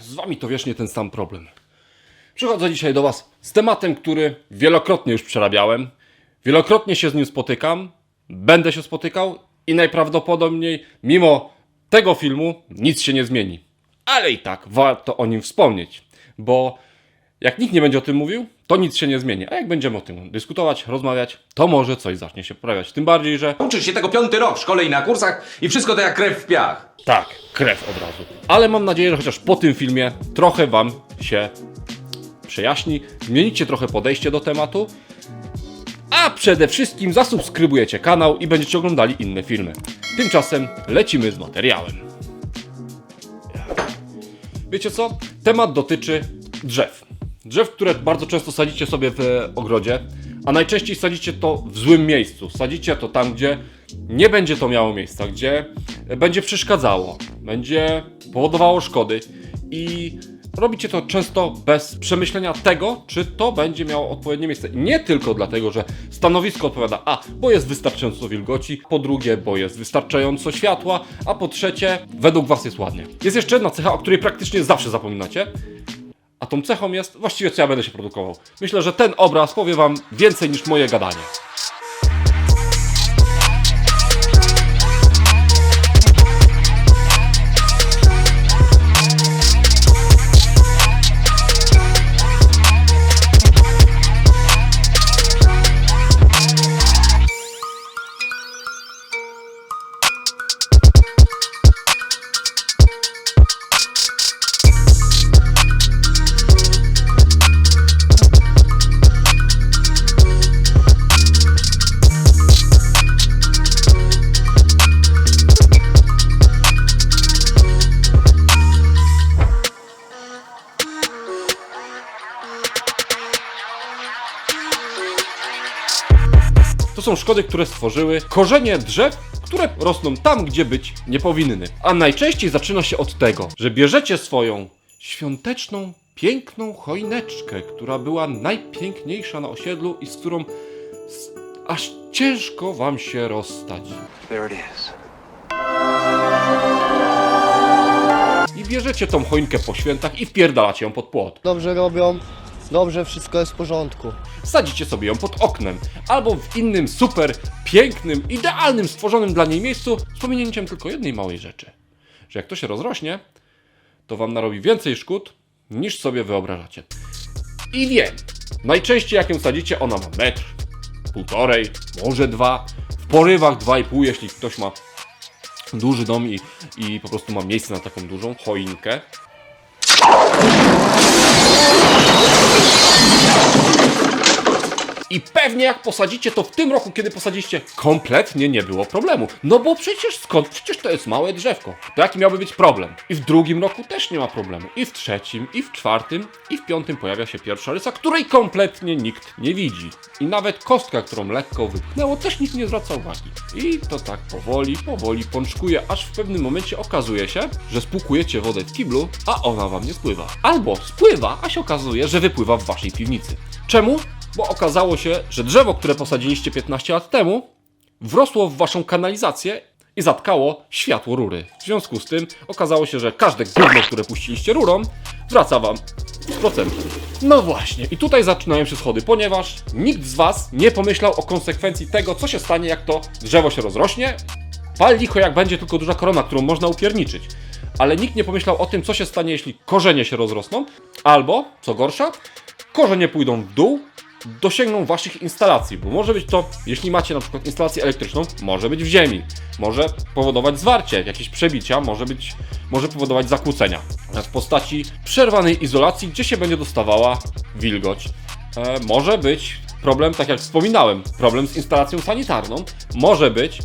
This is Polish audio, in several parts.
Z wami to wiecznie ten sam problem. Przychodzę dzisiaj do was z tematem, który wielokrotnie już przerabiałem. Wielokrotnie się z nim spotykam, będę się spotykał i najprawdopodobniej mimo tego filmu nic się nie zmieni. Ale i tak warto o nim wspomnieć, bo jak nikt nie będzie o tym mówił, to nic się nie zmieni. A jak będziemy o tym dyskutować, rozmawiać, to może coś zacznie się poprawiać. Tym bardziej, że Uczysz się tego piąty rok w szkole i na kursach i wszystko to jak krew w piach. Tak, krew od razu. Ale mam nadzieję, że chociaż po tym filmie trochę Wam się przejaśni, zmienicie trochę podejście do tematu, a przede wszystkim zasubskrybujecie kanał i będziecie oglądali inne filmy. Tymczasem lecimy z materiałem. Wiecie co? Temat dotyczy drzew. Drzew, które bardzo często sadzicie sobie w ogrodzie, a najczęściej sadzicie to w złym miejscu. Sadzicie to tam, gdzie nie będzie to miało miejsca, gdzie będzie przeszkadzało, będzie powodowało szkody i robicie to często bez przemyślenia tego, czy to będzie miało odpowiednie miejsce. Nie tylko dlatego, że stanowisko odpowiada A, bo jest wystarczająco wilgoci, po drugie, bo jest wystarczająco światła, a po trzecie, według Was jest ładnie. Jest jeszcze jedna cecha, o której praktycznie zawsze zapominacie, a tą cechą jest właściwie co ja będę się produkował. Myślę, że ten obraz powie Wam więcej niż moje gadanie. Są szkody, które stworzyły korzenie drzew, które rosną tam, gdzie być nie powinny. A najczęściej zaczyna się od tego, że bierzecie swoją świąteczną, piękną choineczkę, która była najpiękniejsza na osiedlu i z którą s- aż ciężko wam się rozstać. There it is. I bierzecie tą choinkę po świętach i wpierdalacie ją pod płot. dobrze robią, dobrze wszystko jest w porządku. Sadzicie sobie ją pod oknem, albo w innym super pięknym, idealnym, stworzonym dla niej miejscu, z pominięciem tylko jednej małej rzeczy. Że jak to się rozrośnie, to wam narobi więcej szkód, niż sobie wyobrażacie. I wiem, najczęściej jak ją sadzicie, ona ma metr, półtorej, może dwa, w porywach dwa i pół, jeśli ktoś ma duży dom i, i po prostu ma miejsce na taką dużą choinkę. I pewnie jak posadzicie to w tym roku, kiedy posadziliście, kompletnie nie było problemu. No bo przecież skąd? Przecież to jest małe drzewko. To jaki miałby być problem? I w drugim roku też nie ma problemu. I w trzecim, i w czwartym, i w piątym pojawia się pierwsza rysa, której kompletnie nikt nie widzi. I nawet kostka, którą lekko wypchnęło, też nikt nie zwraca uwagi. I to tak powoli, powoli pączkuje, aż w pewnym momencie okazuje się, że spłukujecie wodę w kiblu, a ona wam nie spływa. Albo spływa, a się okazuje, że wypływa w waszej piwnicy. Czemu? Bo okazało się, że drzewo, które posadziliście 15 lat temu, wrosło w waszą kanalizację i zatkało światło rury. W związku z tym okazało się, że każde gówno, które puściliście rurą, wraca wam z procentem. No właśnie, i tutaj zaczynają się schody, ponieważ nikt z was nie pomyślał o konsekwencji tego, co się stanie, jak to drzewo się rozrośnie. Pal licho, jak będzie tylko duża korona, którą można upierniczyć. Ale nikt nie pomyślał o tym, co się stanie, jeśli korzenie się rozrosną, albo, co gorsza, korzenie pójdą w dół, dosięgną waszych instalacji, bo może być to, jeśli macie na przykład instalację elektryczną, może być w ziemi, może powodować zwarcie, jakieś przebicia, może być, może powodować zakłócenia w postaci przerwanej izolacji, gdzie się będzie dostawała wilgoć. E, może być problem, tak jak wspominałem, problem z instalacją sanitarną, może być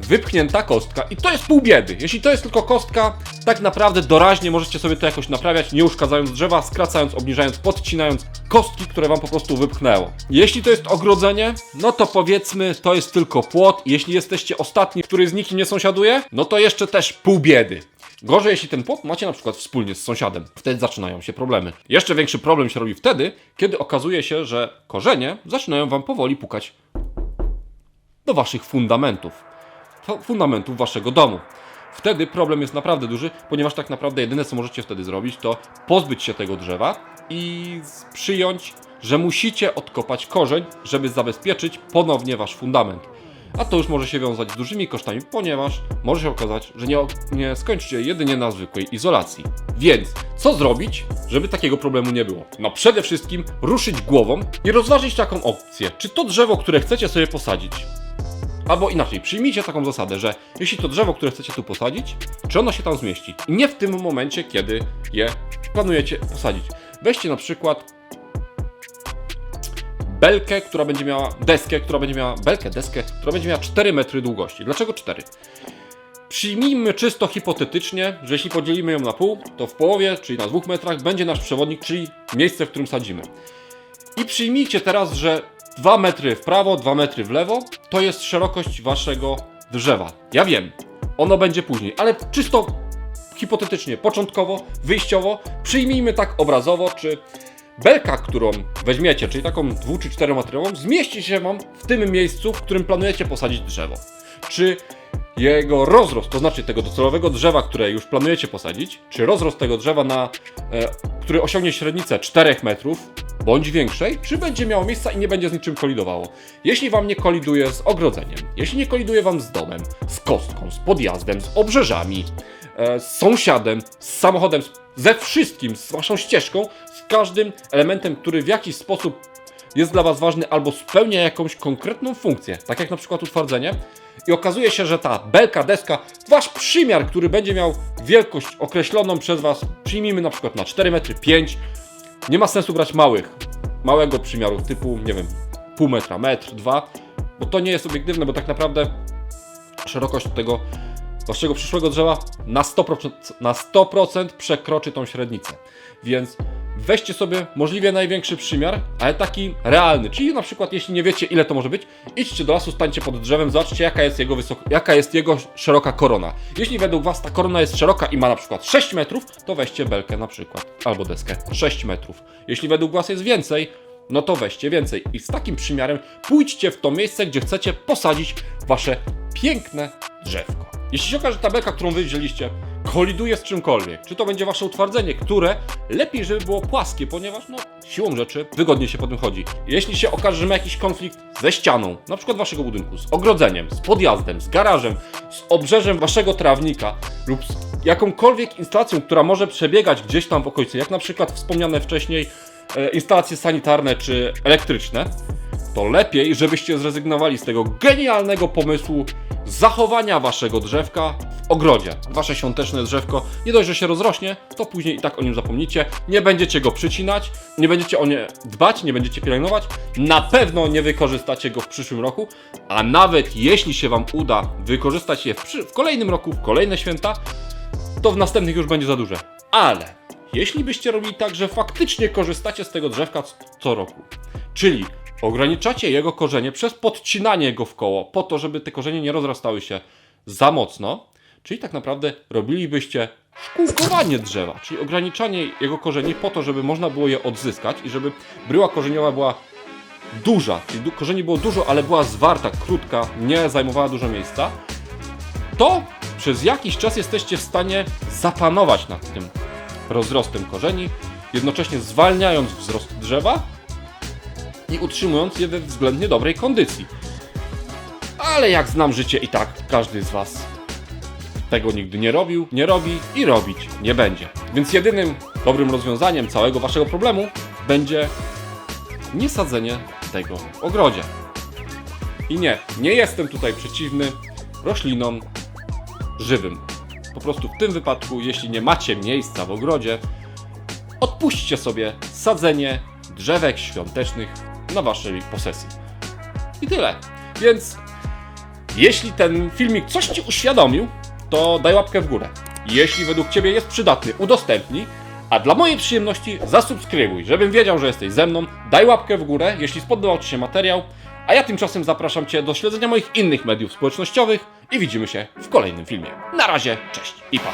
wypchnięta kostka i to jest pół biedy. Jeśli to jest tylko kostka, tak naprawdę doraźnie możecie sobie to jakoś naprawiać, nie uszkadzając drzewa, skracając, obniżając, podcinając kostki, które wam po prostu wypchnęło. Jeśli to jest ogrodzenie, no to powiedzmy, to jest tylko płot. Jeśli jesteście ostatni, który z nikim nie sąsiaduje, no to jeszcze też pół biedy. Gorzej, jeśli ten płot macie na przykład wspólnie z sąsiadem. Wtedy zaczynają się problemy. Jeszcze większy problem się robi wtedy, kiedy okazuje się, że korzenie zaczynają wam powoli pukać do waszych fundamentów. Fu- Fundamentów waszego domu. wtedy problem jest naprawdę duży, ponieważ tak naprawdę jedyne co możecie wtedy zrobić, to pozbyć się tego drzewa i przyjąć, że musicie odkopać korzeń, żeby zabezpieczyć ponownie wasz fundament. A to już może się wiązać z dużymi kosztami, ponieważ może się okazać, że nie, nie skończycie jedynie na zwykłej izolacji. Więc co zrobić, żeby takiego problemu nie było? No przede wszystkim ruszyć głową i rozważyć taką opcję. Czy to drzewo, które chcecie sobie posadzić, Albo inaczej, przyjmijcie taką zasadę, że jeśli to drzewo, które chcecie tu posadzić, czy ono się tam zmieści? I nie w tym momencie, kiedy je planujecie posadzić. Weźcie na przykład belkę, która będzie miała deskę, która będzie miała belkę, deskę, która będzie miała 4 metry długości. Dlaczego 4? Przyjmijmy czysto hipotetycznie, że jeśli podzielimy ją na pół, to w połowie, czyli na dwóch metrach, będzie nasz przewodnik, czyli miejsce, w którym sadzimy. I przyjmijcie teraz, że 2 metry w prawo, 2 metry w lewo to jest szerokość waszego drzewa. Ja wiem, ono będzie później, ale czysto hipotetycznie, początkowo, wyjściowo, przyjmijmy tak obrazowo, czy belka, którą weźmiecie, czyli taką 2 czy 4 metrową, zmieści się wam w tym miejscu, w którym planujecie posadzić drzewo. Czy jego rozrost, to znaczy tego docelowego drzewa, które już planujecie posadzić, czy rozrost tego drzewa, na, e, który osiągnie średnicę 4 metrów, bądź większej, czy będzie miało miejsca i nie będzie z niczym kolidowało. Jeśli wam nie koliduje z ogrodzeniem, jeśli nie koliduje wam z domem, z kostką, z podjazdem, z obrzeżami, z sąsiadem, z samochodem, ze wszystkim, z waszą ścieżką, z każdym elementem, który w jakiś sposób jest dla Was ważny albo spełnia jakąś konkretną funkcję, tak jak na przykład utwardzenie, i okazuje się, że ta belka, deska, Wasz przymiar, który będzie miał wielkość określoną przez Was, przyjmijmy na przykład na 4 metry, 5, nie ma sensu brać małych, małego przymiaru typu, nie wiem, pół metra, metr, dwa, bo to nie jest obiektywne, bo tak naprawdę szerokość tego waszego przyszłego drzewa na 100%, na 100% przekroczy tą średnicę. Więc weźcie sobie możliwie największy przymiar, ale taki realny. Czyli na przykład, jeśli nie wiecie, ile to może być, idźcie do lasu, stańcie pod drzewem, zobaczcie, jaka jest jego, wysok- jaka jest jego szeroka korona. Jeśli według Was ta korona jest szeroka i ma na przykład 6 metrów, to weźcie belkę na przykład, albo deskę 6 metrów. Jeśli według Was jest więcej, no to weźcie więcej. I z takim przymiarem pójdźcie w to miejsce, gdzie chcecie posadzić Wasze piękne drzewko. Jeśli się okaże, że ta belka, którą wy wzięliście, koliduje z czymkolwiek, czy to będzie wasze utwardzenie, które lepiej, żeby było płaskie, ponieważ no, siłą rzeczy wygodnie się po tym chodzi. Jeśli się okaże, że ma jakiś konflikt ze ścianą, na przykład waszego budynku, z ogrodzeniem, z podjazdem, z garażem, z obrzeżem waszego trawnika lub z jakąkolwiek instalacją, która może przebiegać gdzieś tam w okolicy, jak na przykład wspomniane wcześniej e, instalacje sanitarne czy elektryczne, to lepiej, żebyście zrezygnowali z tego genialnego pomysłu zachowania waszego drzewka w ogrodzie. Wasze świąteczne drzewko nie dość, że się rozrośnie, to później i tak o nim zapomnicie. Nie będziecie go przycinać, nie będziecie o nie dbać, nie będziecie pielęgnować. Na pewno nie wykorzystacie go w przyszłym roku, a nawet jeśli się wam uda wykorzystać je w, w kolejnym roku, w kolejne święta, to w następnych już będzie za duże. Ale jeśli byście robili tak, że faktycznie korzystacie z tego drzewka co roku, czyli ograniczacie jego korzenie przez podcinanie go w koło, po to, żeby te korzenie nie rozrastały się za mocno, czyli tak naprawdę robilibyście szkółkowanie drzewa, czyli ograniczanie jego korzeni po to, żeby można było je odzyskać i żeby bryła korzeniowa była duża, czyli korzeni było dużo, ale była zwarta, krótka, nie zajmowała dużo miejsca, to przez jakiś czas jesteście w stanie zapanować nad tym rozrostem korzeni, jednocześnie zwalniając wzrost drzewa i utrzymując je we względnie dobrej kondycji. Ale jak znam życie i tak każdy z Was tego nigdy nie robił, nie robi i robić nie będzie. Więc jedynym dobrym rozwiązaniem całego Waszego problemu będzie niesadzenie tego w ogrodzie. I nie, nie jestem tutaj przeciwny roślinom żywym. Po prostu w tym wypadku, jeśli nie macie miejsca w ogrodzie, odpuśćcie sobie sadzenie drzewek świątecznych na waszej posesji. I tyle. Więc jeśli ten filmik coś ci uświadomił, to daj łapkę w górę. Jeśli według ciebie jest przydatny, udostępnij. A dla mojej przyjemności zasubskrybuj, żebym wiedział, że jesteś ze mną. Daj łapkę w górę, jeśli spodobał Ci się materiał. A ja tymczasem zapraszam Cię do śledzenia moich innych mediów społecznościowych i widzimy się w kolejnym filmie. Na razie, cześć i pa!